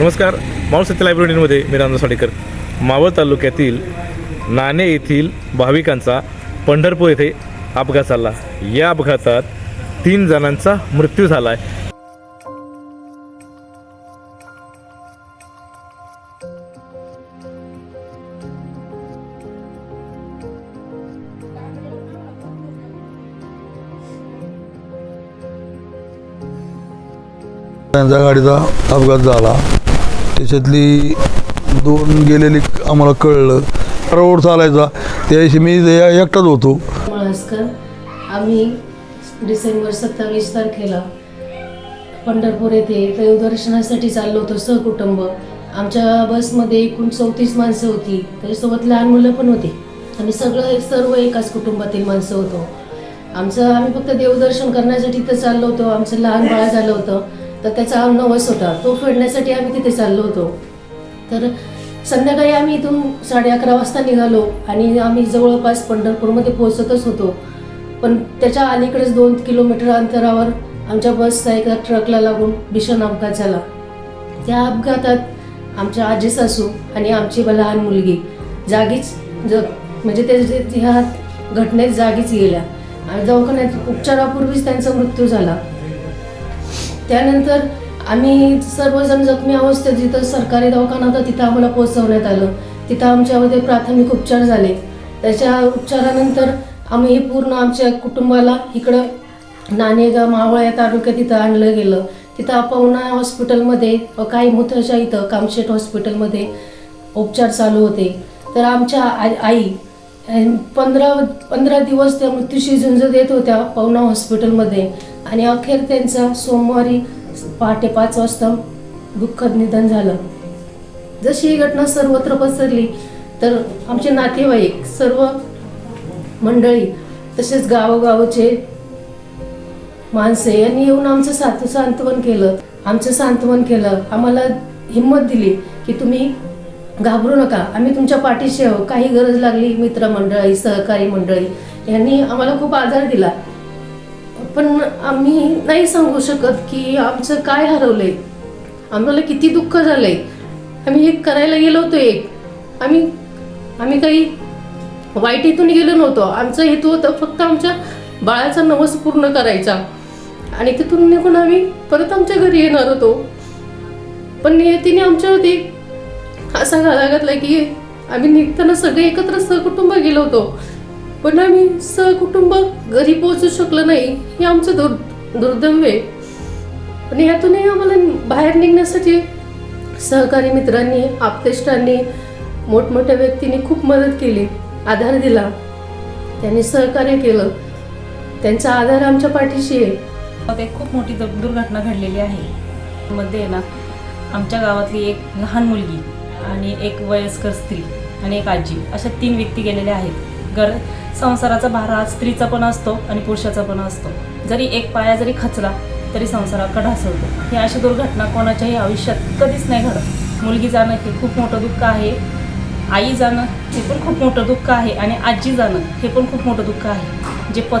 नमस्कार माऊळ सत्य लायब्ररीमध्ये मी रामदास साडेकर मावळ तालुक्यातील नाणे येथील भाविकांचा पंढरपूर येथे अपघात झाला. या अपघातात तीन जणांचा मृत्यू झाला आहे. त्यांच्या गाडीचा अपघात झाला. त्याच्यातली दोन गेलेली आम्हाला कळलं. रोड चालायचा. त्यादिवशी मी एकटाच होतो. मळासकर आम्ही डिसेंबर सत्तावीस तारखेला पंढरपूर येथे देवदर्शनासाठी चाललो होतो सहकुटुंब. आमच्या बसमध्ये एकूण चौतीस माणसं होती. त्याच्यासोबत लहान मुलं पण होती. आम्ही सगळं सर्व एकाच कुटुंबातील माणसं होतो. आमचं आम्ही फक्त देवदर्शन करण्यासाठी तर चाललो होतो. आमचं लहान बाळ झालं होतं. तर त्याचा नवस होता तो फेडण्यासाठी आम्ही तिथे चाललो होतो. तर संध्याकाळी आम्ही इथून साडे अकरा वाजता निघालो आणि आम्ही जवळपास पंढरपूरमध्ये पोहोचतच होतो. पण त्याच्या अलीकडेच दोन किलोमीटर अंतरावर आमच्या बसचा एका ट्रकला लागून भीषण अपघात झाला. त्या अपघातात आमच्या आजी सासू आणि आमची लहान मुलगी जागीच ज म्हणजे ते ह्या घटनेत जागीच गेल्या. आणि दवाखान्यात उपचारापूर्वीच त्यांचा मृत्यू झाला. त्यानंतर आम्ही सर्वजण जखमी अवस्थेत जिथं सरकारी दवाखाना होता तिथं आम्हाला पोहोचवण्यात आलं. तिथं आमच्यामध्ये प्राथमिक उपचार झाले. त्याच्या उपचारानंतर आम्ही पूर्ण आमच्या कुटुंबाला इकडं नाणेगाव मावळ या तालुक्यात तिथं आणलं गेलं. तिथं अपवना हॉस्पिटलमध्ये काही मुथाच्या इथं कामशेट हॉस्पिटलमध्ये उपचार चालू होते. तर आमच्या आई आई पंधरा पंधरा दिवस त्या मृत्यूशी झुंज देत होत्या पवना हॉस्पिटलमध्ये. आणि अखेर त्यांचा सोमवारी पहाटे पाच वाजता दुःखद निधन झालं. जशी ही घटना सर्वत्र पसरली तर आमचे नातेवाईक सर्व मंडळी तसेच गावोगावचे माणसे यांनी येऊन आमचं सात सांत्वन केलं. आमचं सांत्वन केलं. आम्हाला हिंमत दिली की तुम्ही घाबरू नका. आम्ही तुमच्या पाठीशी आहोत. काही गरज लागली मित्रमंडळी सहकारी मंडळी यांनी आम्हाला खूप आधार दिला. पण आम्ही नाही सांगू शकत की आमचं काय हरवलंय. आम्हाला किती दुःख झालंय. आम्ही हे करायला गेलो होतो एक. आम्ही आम्ही काही वाईट हेतून गेलो नव्हतो. आमचा हेतू होता फक्त आमच्या बाळाचा नवस पूर्ण करायचा. आणि तिथून निघून आम्ही परत आमच्या घरी येणार होतो. पण नियतीने आमच्यावरती असा घाला घातला की आम्ही निघताना सगळे एकत्र सहकुटुंब गेलो होतो. पण आम्ही सहकुटुंब घरी पोहोचू शकलो नाही हे आमचं दुर् दुर्दैव आहे. पण यातूनही आम्हाला बाहेर निघण्यासाठी सहकारी मित्रांनी आपतेष्टांनी मोठमोठ्या व्यक्तींनी खूप मदत केली आधार दिला. त्यांनी सहकार्य केलं. त्यांचा आधार आमच्या पाठीशी आहे. गावात एक खूप मोठी दुर्घटना घडलेली आहे. मध्ये ना आमच्या गावातली एक लहान मुलगी आणि एक वयस्कर स्त्री आणि एक आजी अशा तीन व्यक्ती गेलेल्या आहेत. घर संसाराचा भार हा स्त्रीचा पण असतो आणि पुरुषाचा पण असतो. जरी एक पाया जरी खचला तरी संसाराकडे ढासळतो. ही अशी दुर्घटना कोणाच्याही आयुष्यात कधीच नाही घडत. मुलगी जाणं हे खूप मोठं दुःख आहे. आई जाणं हे पण खूप मोठं दुःख आहे आणि आजी जाणं हे पण खूप मोठं दुःख आहे. जे पत